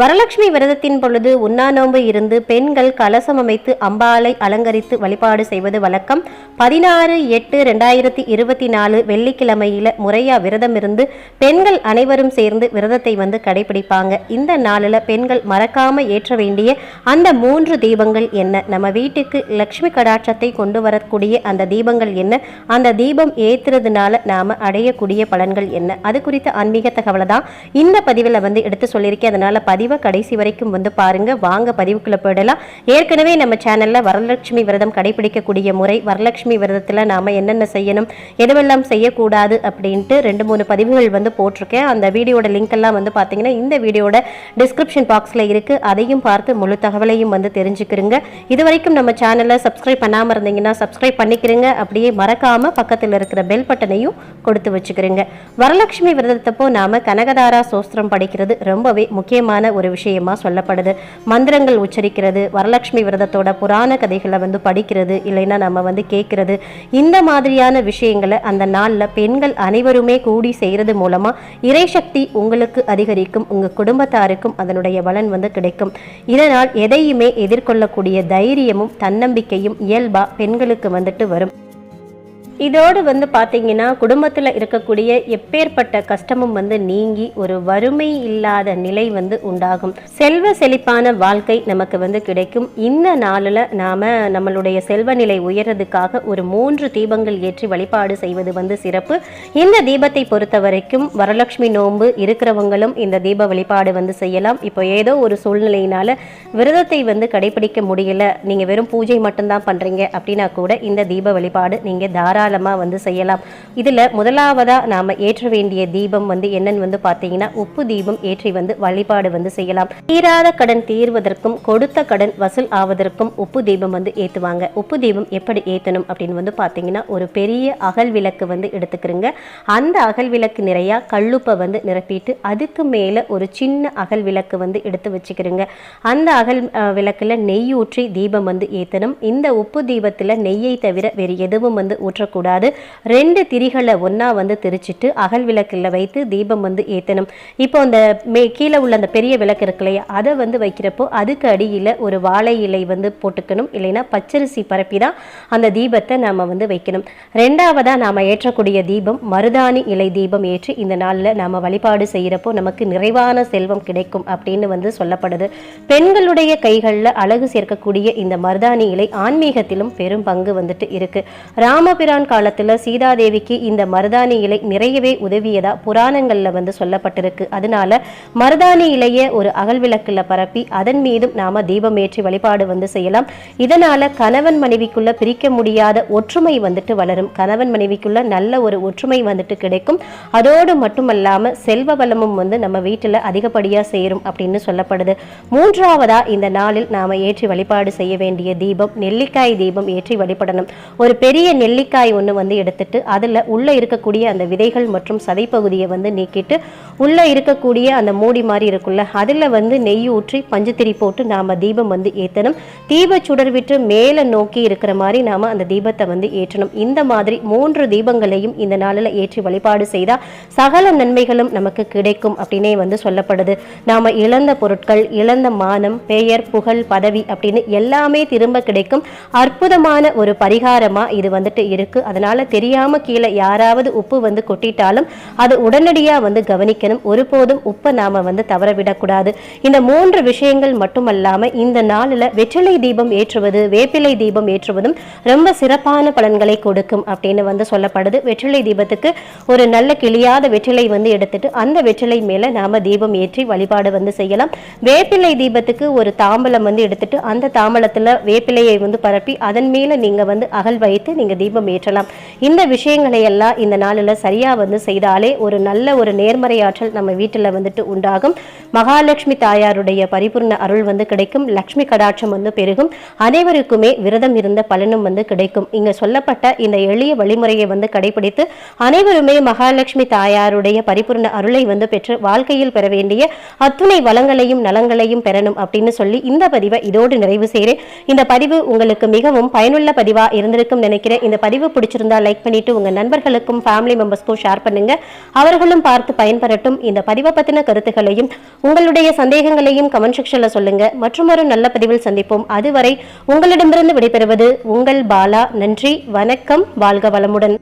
வரலட்சுமி விரதத்தின் பொழுது உண்ணா நோன்பு இருந்து பெண்கள் கலசம் அமைத்து அம்பாளை அலங்கரித்து வழிபாடு செய்வது வழக்கம். பதினாறு எட்டு ரெண்டாயிரத்தி இருபத்தி நாலு வெள்ளிக்கிழமையில முறையா விரதம் இருந்து பெண்கள் அனைவரும் சேர்ந்து விரதத்தை வந்து கடைபிடிப்பாங்க. இந்த நாளில் பெண்கள் மறக்காம ஏற்ற வேண்டிய அந்த மூன்று தீபங்கள் என்ன? நம்ம வீட்டுக்கு லக்ஷ்மி கடாட்சத்தை கொண்டு வரக்கூடிய அந்த தீபங்கள் என்ன? அந்த தீபம் ஏத்துறதுனால நாம அடையக்கூடிய பலன்கள் என்ன? அது குறித்த ஆன்மீக தகவலை தான் இந்த பதிவில் வந்து எடுத்து சொல்லியிருக்கேன். அதனால பதிவு கடைசி வரைக்கும் வந்து பாருங்க. வாங்க பதிவுக்குள்ளே போயிடலாம். ஏற்கனவே நம்ம சேனல்ல வரலட்சுமி விரதம் கடைபிடிக்கக்கூடிய முறை வரலட்சுமி விரதத்தில் நாம என்னென்ன செய்யணும் எதுவெல்லாம் செய்யக்கூடாது அப்படின்ட்டு ரெண்டு மூணு பதிவுகள் வந்து போட்டிருக்கேன். அந்த வீடியோட லிங்க் எல்லாம் வந்து பார்த்தீங்கன்னா இந்த வீடியோட டிஸ்கிரிப்ஷன் பாக்ஸில் இருக்கு. அதையும் பார்த்து முழு தகவலையும் வந்து தெரிஞ்சுக்கிறீங்க இது வரைக்கும் நம்ம சேனலை சப்ஸ்கிரைப் பண்ணாமல் இருந்தீங்கன்னா சப்ஸ்கிரைப் பண்ணிக்கிறீங்க அப்படியே மறக்காம பக்கத்தில் இருக்கிற பெல் பட்டனையும் கொடுத்து வச்சுக்கிறீங்க வரலட்சுமி விரதத்தப்போ நாம கனகதாரா சோஸ்திரம் படிக்கிறது ரொம்பவே முக்கியமான ஒரு விஷயமா சொல்லப்படுது. மந்திரங்கள் உச்சரிக்கிறது வரலட்சுமி விரதத்தோட புராண கதைகளை வந்து படிக்கிறது இல்லைன்னா நம்ம வந்து கேட்கறது. இந்த மாதிரியான விஷயங்களை அந்த நாளில் பெண்கள் அனைவருமே கூடி செய்கிறது மூலமா இறைசக்தி உங்களுக்கு அதிகரிக்கும் உங்க குடும்பத்தாருக்கும் அதனுடைய பலன் வந்து கிடைக்கும். இதனால் எதையுமே எதிர்கொள்ளக்கூடிய தைரியமும் தன்னம்பிக்கையும் இயல்பா பெண்களுக்கு வந்துட்டு வரும். இதோடு வந்து பார்த்தீங்கன்னா குடும்பத்தில் இருக்கக்கூடிய எப்பேற்பட்ட கஷ்டமும் வந்து நீங்கி ஒரு வறுமை இல்லாத நிலை வந்து உண்டாகும். செல்வ செழிப்பான வாழ்க்கை நமக்கு வந்து கிடைக்கும். இந்த நாளில் நாம நம்மளுடைய செல்வ நிலை உயர்றதுக்காக ஒரு மூன்று தீபங்கள் ஏற்றி வழிபாடு செய்வது வந்து சிறப்பு. இந்த தீபத்தை பொறுத்த வரைக்கும் வரலட்சுமி நோன்பு இருக்கிறவங்களும் இந்த தீப வழிபாடு வந்து செய்யலாம். இப்போ ஏதோ ஒரு சூழ்நிலையினால விரதத்தை வந்து கடைபிடிக்க முடியல. நீங்க வெறும் பூஜை மட்டும்தான் பண்றீங்க அப்படின்னா கூட இந்த தீப வழிபாடு நீங்கள் நீங்க தாராளமாக வந்து செய்யலாம். இதில் முதலாவதாக நாம் ஏற்ற வேண்டிய தீபம் வந்து என்னன்னு வந்து பார்த்தீங்கன்னா உப்பு தீபம் ஏற்றி வந்து வழிபாடு வந்து செய்யலாம். தீராத கடன் தீர்வதற்கும் கொடுத்த கடன் வசூல் ஆவதற்கும் உப்பு தீபம் வந்து ஏற்றுவாங்க உப்பு தீபம் எப்படி ஏற்றணும் அப்படின்னு வந்து பார்த்தீங்கன்னா ஒரு பெரிய அகல் விளக்கு வந்து எடுத்துக்கிறோங்க. அந்த அகல் விளக்கு நிறையா கல்லுப்பை வந்து நிரப்பிட்டு அதுக்கு மேலே ஒரு சின்ன அகல் விளக்கு வந்து எடுத்து வச்சுக்கிறோங்க. அந்த அகல் விளக்கில் நெய் ஊற்றி தீபம் வந்து ஏற்றணும் இந்த உப்பு தீபத்தில் நெய்யை தவிர வேறு எதுவும் வந்து ஊற்றக்கூடாது. ரெண்டு திரிகளை ஒன்றா வந்து திரிச்சிட்டு அகல் விளக்கில் வைத்து தீபம் வந்து ஏற்றணும் இப்போ அந்த மே கீழே உள்ள அந்த பெரிய விளக்கு இருக்கு இல்லையா அதை வந்து வைக்கிறப்போ அதுக்கு அடியில் ஒரு வாழை இலை வந்து போட்டுக்கணும். இல்லைன்னா பச்சரிசி பரப்பி தான் அந்த தீபத்தை நாம வந்து வைக்கணும். ரெண்டாவதாக நாம் ஏற்றக்கூடிய தீபம் மருதாணி இலை தீபம் ஏற்றி இந்த நாளில் நாம் வழிபாடு செய்கிறப்போ நமக்கு நிறைவான செல்வம் கிடைக்கும் அப்படின்னு வந்து சொல்லப்படுது. பெண்களுடைய கைகளில் அழகு சேர்க்கக்கூடிய இந்த மருதாணி இலை ஆன்மீகத்திலும் பெரும் பங்கு வந்துட்டு இருக்கு. ராமபிரான் காலத்தில் சீதாதேவிக்கு இந்த மருதாணி இலை நிறையவே உதவியதா புராணங்களில் வந்து சொல்லப்பட்டிருக்கு. அதனால மருதாணி இலையை ஒரு அகல் விளக்குல பரப்பி அதன் மீதும் நாம தீபம் ஏற்றி வழிபாடு வந்து செய்யலாம். இதனால கணவன் மனைவிக்குள்ள பிரிக்க முடியாத ஒற்றுமை வந்துட்டு வளரும். கணவன் மனைவிக்குள்ள நல்ல ஒரு ஒற்றுமை வந்துட்டு கிடைக்கும். அதோடு மட்டுமல்லாம செல்வ வளமும் வந்து நம்ம வீட்டில் அதிகப்படியாக சேரும் அப்படின்னு சொல்லப்படுது. மூன்றாவதா இந்த நாளில் நாம ஏற்றி வழிபாடு செய்ய வேண்டிய தீபம் நெல்லிக்காய் தீபம் ஏற்றி வழிபடணும். ஒரு பெரிய நெல்லிக்காய் ஒன்று வந்து எடுத்துட்டு அதில் உள்ளே இருக்கக்கூடிய அந்த விதைகள் மற்றும் சதைப்பகுதியை வந்து நீக்கிட்டு உள்ளே இருக்கக்கூடிய அந்த மூடி மாதிரி இருக்குல்ல அதில் வந்து நெய் ஊற்றி பஞ்சுத்திரி போட்டு நாம் தீபம் வந்து ஏற்றணும் தீப சுடர் விட்டு மேலே நோக்கி இருக்கிற மாதிரி நாம் அந்த தீபத்தை வந்து ஏற்றணும். இந்த மாதிரி மூன்று தீபங்களையும் இந்த நாளில் ஏற்றி வழிபாடு செய்தால் சகல நன்மைகளும் நமக்கு கிடைக்கும் அப்படின்னே வந்து சொல்லப்படுது. நாம் இழந்த பொருட்கள் இழந்த மானம் பெயர் புகழ் பதவி அப்படின்னு எல்லாமே திரும்ப கிடைக்கும். அற்புதமான ஒரு பரிகாரமாக இது வந்துட்டு இருக்கு. அதனால தெரியாம கீழே யாராவது உப்பு வந்து கொட்டிட்டாலும் அது உடனடியா வந்து கவனிக்கணும். ஒருபோதும் உப்பை நாம வந்து தவற விடக்கூடாது. இந்த மூன்று விஷயங்கள் மட்டுமல்லாம இந்த நாளில் வெற்றிலை தீபம் ஏற்றுவது வேப்பிலை தீபம் ஏற்றுவதும் ரொம்ப சிறப்பான பலன்களை கொடுக்கும் அப்படின்னு வந்து சொல்லப்படுது. வெற்றிலை தீபத்துக்கு ஒரு நல்ல கிளியாத வெற்றிலை வந்து எடுத்துட்டு அந்த வெற்றிலை மேல நாம தீபம் ஏற்றி வழிபாடு வந்து செய்யலாம். வேப்பிலை தீபத்துக்கு ஒரு தாம்பலம் வந்து எடுத்துட்டு அந்த தாம்பலத்துல வேப்பிலையை வந்து பரப்பி அதன் மேல நீங்க வந்து அகல் வைத்து நீங்க தீபம் பெற்றலாம் இந்த விஷயங்களை எல்லாம் இந்த நாளில் சரியாக வந்து செய்தாலே ஒரு நல்ல ஒரு நேர்மறையாற்றல் ஆற்றல் நம்ம வீட்டில் வந்துட்டு உண்டாகும். மகாலட்சுமி தாயாருடைய பரிபூர்ண அருள் வந்து கிடைக்கும். லக்ஷ்மி கடாட்சம் வந்து பெருகும். அனைவருக்குமே விரதம் இருந்த பலனும் வந்து கிடைக்கும். இங்கே சொல்லப்பட்ட இந்த எளிய வழிமுறையை வந்து கடைபிடித்து அனைவருமே மகாலட்சுமி தாயாருடைய பரிபூர்ண அருளை வந்து பெற்று வாழ்க்கையில் பெற வேண்டிய அத்துணை வளங்களையும் நலங்களையும் பெறணும் அப்படின்னு சொல்லி இந்த பதிவை இதோடு நிறைவு செய்கிறேன். இந்த பதிவு உங்களுக்கு மிகவும் பயனுள்ள பதிவாக இருந்திருக்கும் நினைக்கிறேன். இந்த பதிவு பிடிச்சிருந்தா லைக் பண்ணிட்டு உங்க நண்பர்களுக்கும் ஃபேமிலி மெம்பர்ஸ்க்கும் ஷேர் பண்ணுங்க. அவர்களும் பார்த்து பயன்பெறட்டும். இந்த பதிவை பத்தின கருத்துக்களையும் உங்களுடைய சந்தேகங்களையும் கமெண்ட் செக்ஷன்ல சொல்லுங்க. மற்றும் ஒரு நல்ல பதிவில் சந்திப்போம். அதுவரை உங்களிடமிருந்து விடைபெறுவது உங்கள் பாலா. நன்றி வணக்கம் வாழ்க வளமுடன்.